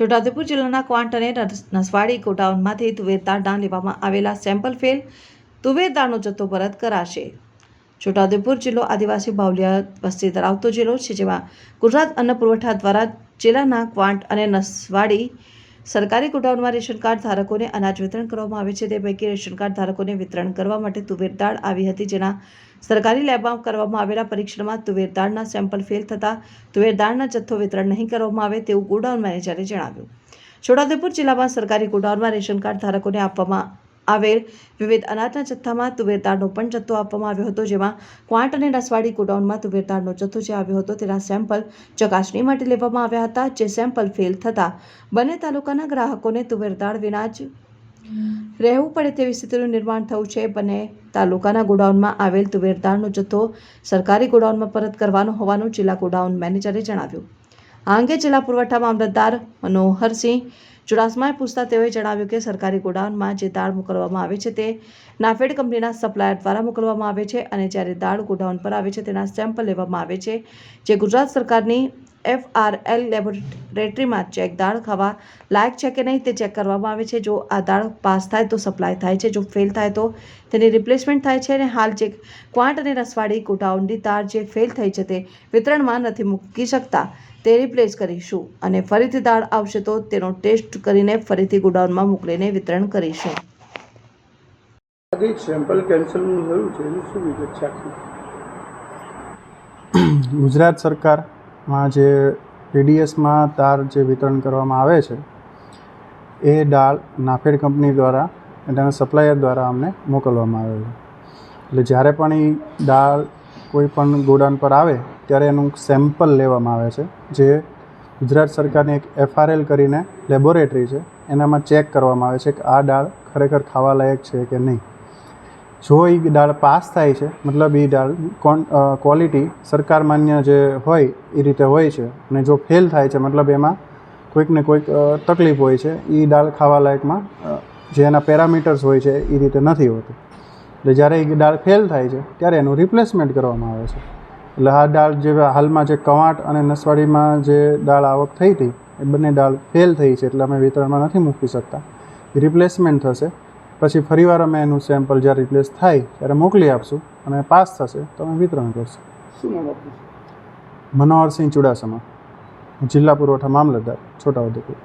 છોટાઉદેપુર જિલ્લાના ક્વાંટ અને નસવાડી ગોડાઉનમાંથી તુવેરદાળના લેવામાં આવેલા સેમ્પલ ફેલ તુવેર દાળનો જથ્થો પરત કરાશે. છોટાઉદેપુર જિલ્લો આદિવાસી બાહુલ્ય વસ્તી ધરાવતો જિલ્લો છે જેમાં ગુજરાત અન્ન પુરવઠા દ્વારા જિલ્લાના ક્વાંટ અને નસવાડી સરકારી ગોડાઉનમાં રેશન કાર્ડ ધારકોને અનાજ વિતરણ કરવામાં આવે છે. તે પૈકી રેશન કાર્ડ ધારકોને વિતરણ કરવા માટે તુવેર દાળ આવી હતી, જેના સરકારી લેબમાં કરવામાં આવેલા પરીક્ષણમાં તુવેર દાળના સેમ્પલ ફેલ થતાં તુવેર દાળના જથ્થો વિતરણ નહીં કરવામાં આવે તેવું ગોડાઉન મેનેજરે જણાવ્યું. છોટાઉદેપુર જિલ્લામાં સરકારી ગોડાઉનમાં રેશન કાર્ડ ધારકોને આપવામાં આવેલ વિવિધ અનાજના જથ્થામાં તુવેરદાળનો પણ જથ્થો આપવામાં આવ્યો હતો, જેમાં ક્વાંટ અને રસવાડી ગોડાઉનમાં તુવેરદાળનો જથ્થો જે આવ્યો હતો તેના સેમ્પલ ચકાસણી માટે લેવામાં આવ્યા હતા, જે સેમ્પલ ફેલ થતાં બંને તાલુકાના ગ્રાહકોને તુવેરદાળ વિના જ રહેવું પડે તેવી સ્થિતિનું નિર્માણ થયું છે. બંને તાલુકાના ગોડાઉનમાં આવેલ તુવેરદાળનો જથ્થો સરકારી ગોડાઉનમાં પરત કરવાનો હોવાનું જિલ્લા ગોડાઉન મેનેજરે જણાવ્યું. આ અંગે જિલ્લા પુરવઠા મામલતદાર મનોહરસિંહ ચુડાસમાએ પૂછતા તેઓએ જણાવ્યું કે સરકારી ગોડાઉનમાં જે દાળ મોકલવામાં આવે છે તે નાફેડ કંપનીના સપ્લાયર દ્વારા મોકલવામાં આવે છે અને જ્યારે દાળ ગોડાઉન પર આવે છે તેના સેમ્પલ લેવામાં આવે છે જે ગુજરાત સરકારની એફ આર એલ લેબોરેટરીમાં ચેક દાળ ખાવા લાયક છે કે નહીં તે ચેક કરવામાં આવે છે. જો આ દાળ પાસ થાય તો સપ્લાય થાય છે. જો ફેલ થાય તો તેની રિપ્લેસમેન્ટ થાય છે અને હાલ જે ક્વાંટ અને રસવાડી ગોડાઉનની તાર જે ફેલ થઈ છે તે વિતરણમાં નથી મૂકી શકતા તે રિપ્લેસ કરીશું અને ફરીથી દાળ આવશે તો તેનો ટેસ્ટ કરીને ફરીથી ગોડાઉનમાં મોકલીને વિતરણ કરીશું. આજે સેમ્પલ કેન્સલનું થયું છે. એનું શું વિગત છે આખી? ગુજરાત સરકારમાં જે પીડીએસમાં તાર જે વિતરણ કરવામાં આવે છે, એ દાળ નાફેડ કંપની દ્વારા એના સપ્લાયર દ્વારા અમને મોકલવામાં આવે છે. એટલે જ્યારે પણ એ દાળ કોઈ પણ ગોડાઉન પર આવે, ત્યારે એનું સેમ્પલ લેવામાં આવે છે. જે ગુજરાત સરકારની એક એફઆરએલ કરીને લેબોરેટરી છે, એનામાં ચેક કરવામાં આવે છે કે આ દાળ ખરેખર ખાવા લાયક છે કે નહીં. જો એ દાળ પાસ થાય છે મતલબ એ દાળ કોન ક્વોલિટી સરકાર માન્ય જે હોય એ રીતે હોય છે અને જો ફેલ થાય છે મતલબ એમાં કોઈક ને કોઈક તકલીફ હોય છે એ દાળ ખાવા લાયકમાં જે એના પેરામીટર્સ હોય છે એ રીતે નથી હોતું. એટલે જ્યારે એ દાળ ફેલ થાય છે ત્યારે એનું રિપ્લેસમેન્ટ કરવામાં આવે છે. એટલે આ દાળ જે હાલમાં જે કવાંટ અને નસવાડીમાં જે દાળ આવક થઈ હતી એ બંને દાળ ફેલ થઈ છે એટલે અમે વિતરણમાં નથી મૂકી શકતા. રિપ્લેસમેન્ટ થશે. પછી ફરીવાર અમે એનું સેમ્પલ જ્યારે રિપ્લેસ થાય ત્યારે મોકલી આપશું અને પાસ થશે તો અમે વિતરણ કરશું. મનોહરસિંહ ચુડાસમા જિલ્લા પુરવઠા મામલતદાર છોટાઉદેપુર.